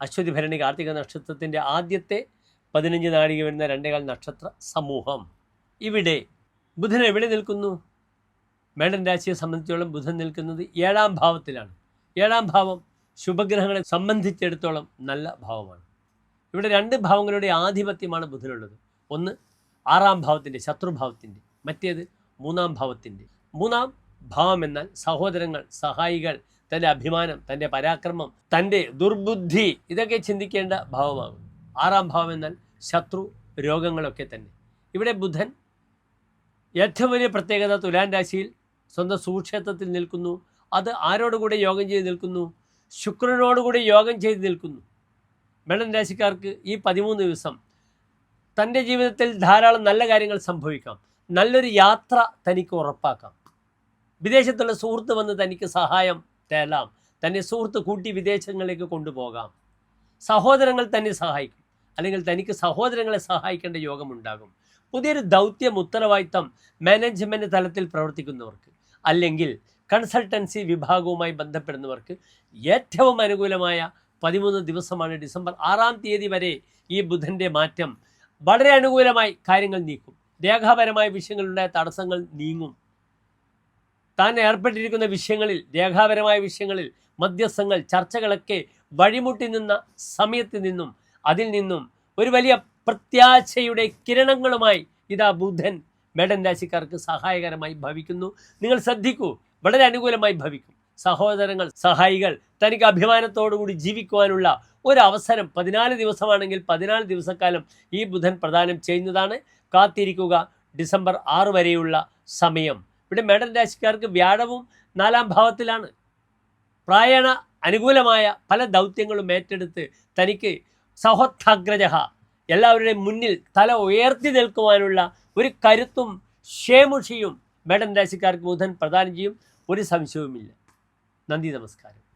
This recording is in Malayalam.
അശ്വതി ഭരണി കാർത്തിക നക്ഷത്രത്തിന്റെ ആദ്യത്തെ പതിനഞ്ച് നാഴിക വരുന്ന രണ്ടേകാൽ നക്ഷത്ര സമൂഹം. ഇവിടെ ബുധൻ എവിടെ നിൽക്കുന്നു? മേടൻ രാശിയെ സംബന്ധിച്ചോളം ബുധൻ നിൽക്കുന്നത് ഏഴാം ഭാവത്തിലാണ്. ഏഴാം ഭാവം ശുഭഗ്രഹങ്ങളെ സംബന്ധിച്ചിടത്തോളം നല്ല ഭാവമാണ്. ഇവിടെ രണ്ട് ഭാവങ്ങളുടെ ആധിപത്യമാണ് ബുധനുള്ളത്. ഒന്ന് ആറാം ഭാവത്തിന്റെ ശത്രുഭാവത്തിന്റെ മറ്റേത് മൂന്നാം ഭാവത്തിന്റെ മൂന്നാം ഭാവം എന്നാൽ സഹോദരങ്ങൾ സഹായികൾ തന്റെ അഭിമാനം തന്റെ പരാക്രമം തന്റെ ദുർബുദ്ധി ഇതൊക്കെ ചിന്തിക്കേണ്ട ഭാവമാകും. ആറാം ഭാവം എന്നാൽ ശത്രു രോഗങ്ങളൊക്കെ തന്നെ. ഇവിടെ ബുധൻ ഏറ്റവും വലിയ പ്രത്യേകത തുലാൻ രാശിയിൽ സ്വന്തം സുക്ഷേത്രത്തിൽ നിൽക്കുന്നു. അത് ആരോടുകൂടെ യോഗം ചെയ്ത് നിൽക്കുന്നു? ശുക്രനോടുകൂടി യോഗം ചെയ്ത് നിൽക്കുന്നു. മേടൻ രാശിക്കാർക്ക് ഈ പതിമൂന്ന് ദിവസം തന്റെ ജീവിതത്തിൽ ധാരാളം നല്ല കാര്യങ്ങൾ സംഭവിക്കാം. നല്ലൊരു യാത്ര തനിക്ക് ഉറപ്പാക്കാം. വിദേശത്തുള്ള സുഹൃത്ത് വന്ന് തനിക്ക് സഹായം തേലാം തന്നെ സുഹൃത്ത് കൂട്ടി വിദേശങ്ങളിലേക്ക് കൊണ്ടുപോകാം. സഹോദരങ്ങൾ തന്നെ സഹായിക്കും. അല്ലെങ്കിൽ തനിക്ക് സഹോദരങ്ങളെ സഹായിക്കേണ്ട യോഗമുണ്ടാകും. പുതിയൊരു ദൗത്യം ഉത്തരവാദിത്തം മാനേജ്മെന്റ് തലത്തിൽ പ്രവർത്തിക്കുന്നവർക്ക് അല്ലെങ്കിൽ കൺസൾട്ടൻസി വിഭാഗവുമായി ബന്ധപ്പെടുന്നവർക്ക് ഏറ്റവും അനുകൂലമായ പതിമൂന്ന് ദിവസമാണ് ഡിസംബർ ആറാം തീയതി വരെ ഈ ബുധന്റെ മാറ്റം. വളരെ അനുകൂലമായി കാര്യങ്ങൾ നീക്കും. രേഖാപരമായ വിഷയങ്ങളുണ്ടായ തടസ്സങ്ങൾ നീങ്ങും. താൻ ഏർപ്പെട്ടിരിക്കുന്ന വിഷയങ്ങളിൽ രേഖാപരമായ വിഷയങ്ങളിൽ മധ്യസ്ഥങ്ങൾ ചർച്ചകളൊക്കെ വഴിമുട്ടി നിന്ന സമയത്ത് നിന്നും അതിൽ നിന്നും ഒരു വലിയ പ്രത്യാശയുടെ കിരണങ്ങളുമായി ഇതാ ബുധൻ മേഡൻ രാശിക്കാർക്ക് സഹായകരമായി ഭവിക്കുന്നു. നിങ്ങൾ ശ്രദ്ധിക്കൂ വളരെ അനുകൂലമായി ഭവിക്കും. സഹോദരങ്ങൾ സഹായികൾ തനിക്ക് അഭിമാനത്തോടുകൂടി ജീവിക്കുവാനുള്ള ഒരു അവസരം പതിനാല് ദിവസമാണെങ്കിൽ പതിനാല് ദിവസക്കാലം ഈ ബുധൻ പ്രദാനം ചെയ്യുന്നതാണ്. കാത്തിരിക്കുക ഡിസംബർ ആറ് വരെയുള്ള സമയം. ഇവിടെ മേടൻ രാശിക്കാർക്ക് വ്യാഴവും നാലാം ഭാവത്തിലാണ്. പ്രായണ അനുകൂലമായ പല ദൗത്യങ്ങളും ഏറ്റെടുത്ത് തനിക്ക് സഹോത്ഥാഗ്രജ എല്ലാവരുടെയും മുന്നിൽ തല ഉയർത്തി നിൽക്കുവാനുള്ള ഒരു കരുത്തും ക്ഷേമുഷിയും മേടൻ രാശിക്കാർക്ക് ബുധൻ പ്രദാനം ചെയ്യും. ഒരു സംശയവുമില്ല. നന്ദി നമസ്കാരം.